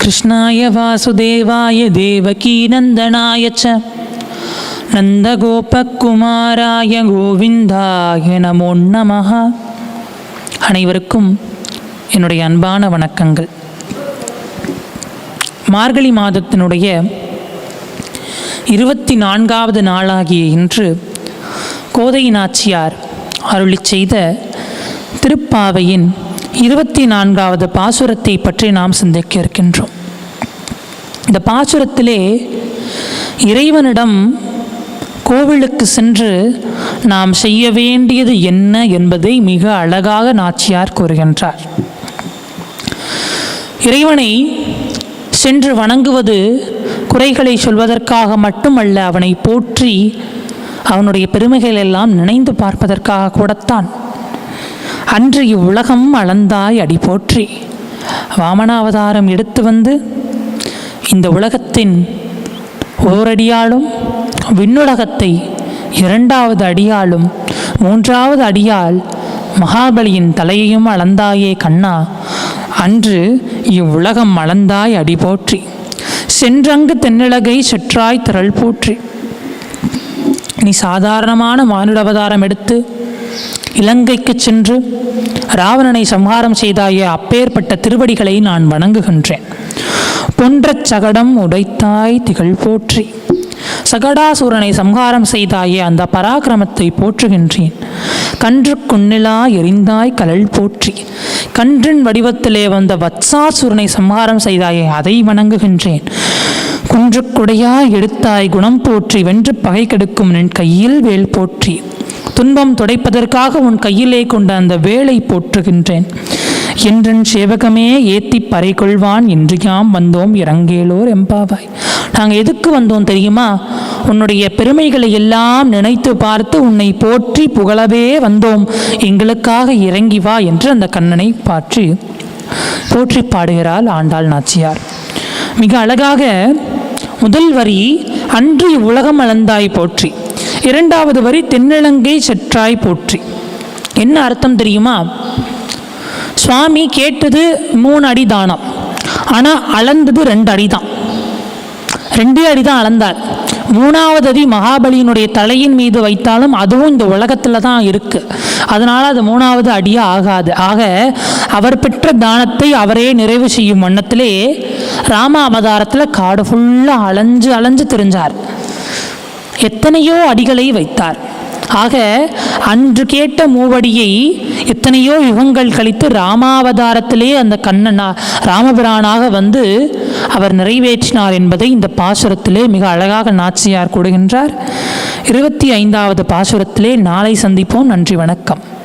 कृष्णाय वासुदेवाय देवकीनन्दनाय च நந்தகோபகுமாராய கோவிந்தாய நமோ நமஹ அனைவருக்கும் என்னுடைய அன்பான வணக்கங்கள் மார்கழி மாதத்தினுடைய இருபத்தி நான்காவது நாளாகிய இன்று கோதை நாச்சியார் அருளிச் செய்த திருப்பாவையின் இருபத்தி நான்காவது பாசுரத்தை பற்றி நாம் சிந்திக்க இருக்கின்றோம். இந்த பாசுரத்திலே இறைவனிடம் கோவிலுக்கு சென்று நாம் செய்ய வேண்டியது என்ன என்பதை மிக அழகாக நாச்சியார் கூறுகின்றார். இறைவனை சென்று வணங்குவது குறைகளை சொல்வதற்காக மட்டுமல்ல அவனை போற்றி அவனுடைய பெருமைகள் எல்லாம் நினைந்து பார்ப்பதற்காக கூடத்தான். அன்று இவ்வுலகம் அளந்தாய் அடி போற்றி. வாமனாவதாரம் எடுத்து வந்து இந்த உலகத்தின் ஓரடியாலும் விண்ணுலகத்தை இரண்டாவது அடியாலும் மூன்றாவது அடியால் மகாபலியின் தலையையும் அளந்தாயே கண்ணா அன்று இவ்வுலகம் அளந்தாய் அடி போற்றி. சென்றங்கு தென்னிலகை செற்றாய் திரள் போற்றி. நீ சாதாரணமான மானுட அவதாரம் எடுத்து இலங்கைக்கு சென்று ராவணனை சம்ஹாரம் செய்தாய அப்பேற்பட்ட திருவடிகளை நான் வணங்குகின்றேன். பொன்ற சகடம் உடைத்தாய் திகழ் போற்றி. சகடாசூரனை சம்ஹாரம் செய்தாயே அந்த பராக்கிரமத்தை போற்றுகின்றேன். கன்று குன்னிலா எரிந்தாய் கலல் போற்றி. கன்றின் வடிவத்திலே வந்த வத்சாசூரனை சம்ஹாரம் செய்தாயே அதை வணங்குகின்றேன். குன்றுக்குடையா எடுத்தாய் குணம் போற்றி வென்று பகை கெடுக்கும் நின் கையில் வேல் போற்றி. துன்பம் துடைப்பதற்காக உன் கையிலே கொண்ட அந்த வேலை போற்றுகின்றேன். என்றன் சேவகமே ஏத்தி பறை கொள்வான் என்று யாம் வந்தோம் இறங்கேலோர் எம்பாவாய். நாங்கள் எதுக்கு வந்தோம் தெரியுமா? உன்னுடைய பெருமைகளை எல்லாம் நினைத்து பார்த்து உன்னை போற்றி புகழவே வந்தோம். எங்களுக்காக இறங்கி வா என்று அந்த கண்ணனை பாற்றி போற்றி பாடுகிறாள் ஆண்டாள் நாச்சியார். மிக அழகாக முதல் வரி அன்று உலகம் அளந்தாய் போற்றி. இரண்டாவது வரி தென்னிலங்கை செற்றாய் போற்றி. என்ன அர்த்தம் தெரியுமா? சுவாமி கேட்டது மூணு அடி தானம். ஆனால் அளந்தது ரெண்டு அடி தான் ரெண்டே அடி தான் அளந்தார். மூணாவது அடி மகாபலியினுடைய தலையின் மீது வைத்தாலும் அதுவும் இந்த உலகத்தில் தான் இருக்குது அதனால் அது மூணாவது அடியாக ஆகாது. ஆக அவர் பெற்ற தானத்தை அவரே நிறைவு செய்யும் வண்ணத்திலே ராம அவதாரத்தில் காடு ஃபுல்லாக அலைஞ்சு அலைஞ்சு தெரிஞ்சார். எத்தனையோ அடிகளை வைத்தார். ஆக அன்று கேட்ட மூவடியை எத்தனையோ யுகங்கள் கழித்து ராமாவதாரத்திலே அந்த கண்ணனா ராமபிரானாக வந்து அவர் நிறைவேற்றினார் என்பதை இந்த பாசுரத்திலே மிக அழகாக நாச்சியார் கூடுகின்றார் இருபத்தி ஐந்தாவது பாசுரத்திலே நாளை சந்திப்போம். நன்றி வணக்கம்.